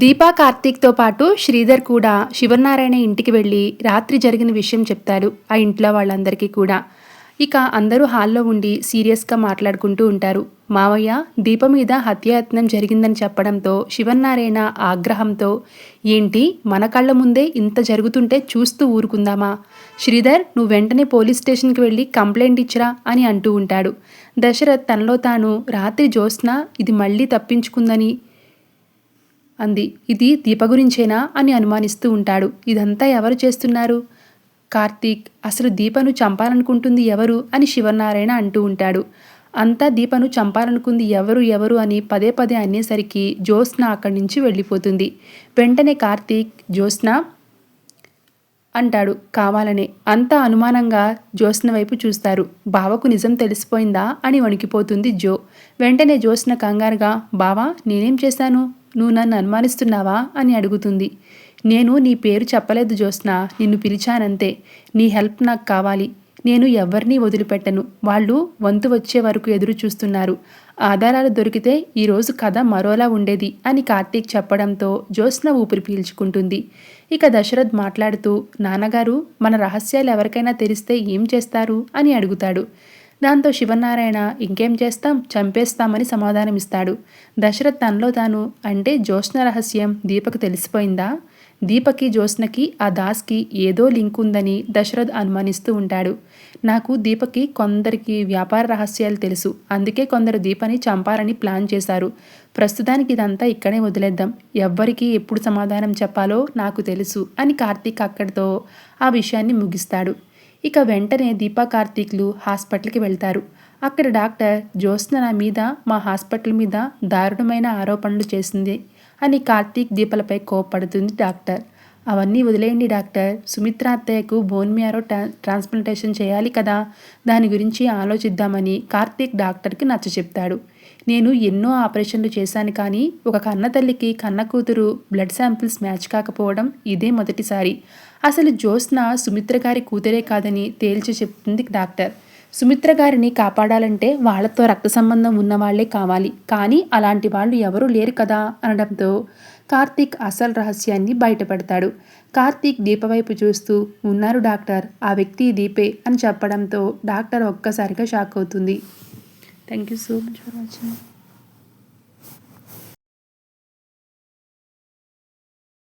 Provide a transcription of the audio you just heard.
దీపా కార్తీక్తో పాటు శ్రీధర్ కూడా శివనారాయణ ఇంటికి వెళ్ళి రాత్రి జరిగిన విషయం చెప్తారు ఆ ఇంట్లో వాళ్ళందరికీ కూడా. ఇక అందరూ హాల్లో ఉండి సీరియస్గా మాట్లాడుకుంటూ ఉంటారు. మావయ్య దీప మీద హత్యాయత్నం జరిగిందని చెప్పడంతో శివనారాయణ ఆగ్రహంతో ఏంటి మన కళ్ళ ముందే ఇంత జరుగుతుంటే చూస్తూ ఊరుకుందామా? శ్రీధర్ నువ్వు వెంటనే పోలీస్ స్టేషన్కి వెళ్ళి కంప్లైంట్ ఇచ్చిరా అని అంటూ ఉంటాడు. దశరథ్ తనలో తాను రాత్రి జ్యోత్స్న ఇది మళ్ళీ తప్పించుకుందని అంది. ఇది దీప గురించేనా అని అనుమానిస్తూ ఉంటాడు. ఇదంతా ఎవరు చేస్తున్నారు? కార్తీక్ అసలు దీపను చంపాలనుకుంటుంది ఎవరు? అని శివనారాయణ అంటూ ఉంటాడు. అంతా దీపను చంపాలనుకుంది ఎవరు ఎవరు అని పదే పదే అనేసరికి జ్యోత్స్న అక్కడి నుంచి వెళ్ళిపోతుంది. వెంటనే కార్తీక్ జ్యోత్స్న! అంటాడు. కావాలనే. అంతా అనుమానంగా జ్యోత్స్న వైపు చూస్తారు. బావకు నిజం తెలిసిపోయిందా అని వణికిపోతుంది జో. వెంటనే జ్యోత్స్న కంగారుగా బావా నేనేం చేశాను? నువ్వు నన్ను అనుమానిస్తున్నావా? అని అడుగుతుంది. నేను నీ పేరు చెప్పలేదు జ్యోత్స్న. నిన్ను పిలిచానంతే. నీ హెల్ప్ నాకు కావాలి. నేను ఎవరినీ వదిలిపెట్టను. వాళ్ళు వంతు వచ్చే వరకు ఎదురు చూస్తున్నారు. ఆధారాలు దొరికితే ఈరోజు కథ మరోలా ఉండేది అని కార్తీక్ చెప్పడంతో జ్యోత్స్న ఊపిరి పీల్చుకుంటుంది. ఇక దశరథ్ మాట్లాడుతూ నాన్నగారు మన రహస్యాలు ఎవరికైనా తెలిస్తే ఏం చేస్తారు? అని అడుగుతాడు. దాంతో శివనారాయణ ఇంకేం చేస్తాం? చంపేస్తామని సమాధానమిస్తాడు. దశరథ్ తనలో తాను అంటే జ్యోత్స్న రహస్యం దీపకు తెలిసిపోయిందా? దీపకి జ్యోత్స్నకి ఆ దాస్కి ఏదో లింక్ ఉందని దశరథ్ అనుమానిస్తూ ఉంటాడు. నాకు దీపకి కొందరికి వ్యాపార రహస్యాలు తెలుసు. అందుకే కొందరు దీపని చంపాలని ప్లాన్ చేశారు. ప్రస్తుతానికి ఇదంతా ఇక్కడే వదిలేద్దాం. ఎవ్వరికి ఎప్పుడు సమాధానం చెప్పాలో నాకు తెలుసు అని కార్తీక్ అక్కడితో ఆ విషయాన్ని ముగిస్తాడు. ఇక వెంటనే దీపా కార్తీక్లు హాస్పిటల్కి వెళ్తారు. అక్కడ డాక్టర్ జ్యోత్స్న మీద మా హాస్పిటల్ మీద దారుణమైన ఆరోపణలు చేసింది అని కార్తీక్ దీపలపై కోపడుతుంది డాక్టర్. అవన్నీ వదిలేయండి డాక్టర్. సుమిత్ర అత్తయ్యకు బోన్ మ్యారో ట్రా ట్రాన్స్ప్లాంటేషన్ చేయాలి కదా. దాని గురించి ఆలోచిద్దామని కార్తీక్ డాక్టర్కి నచ్చ చెప్తాడు. నేను ఎన్నో ఆపరేషన్లు చేశాను కానీ ఒక కన్న తల్లికి కన్న కూతురు బ్లడ్ శాంపిల్స్ మ్యాచ్ కాకపోవడం ఇదే మొదటిసారి. అసలు జ్యోత్స్న సుమిత్ర గారి కూతురే కాదని తేల్చి చెప్తుంది డాక్టర్. సుమిత్ర గారిని కాపాడాలంటే వాళ్ళతో రక్త సంబంధం ఉన్నవాళ్ళే కావాలి. కానీ అలాంటి వాళ్ళు ఎవరూ లేరు కదా అనడంతో కార్తీక్ అసలు రహస్యాన్ని బయటపడతాడు. కార్తీక్ దీపవైపు చూస్తూ ఉన్నారు డాక్టర్ ఆ వ్యక్తి దీపే అని చెప్పడంతో డాక్టర్ ఒక్కసారిగా షాక్ అవుతుంది. Thank you so much for watching.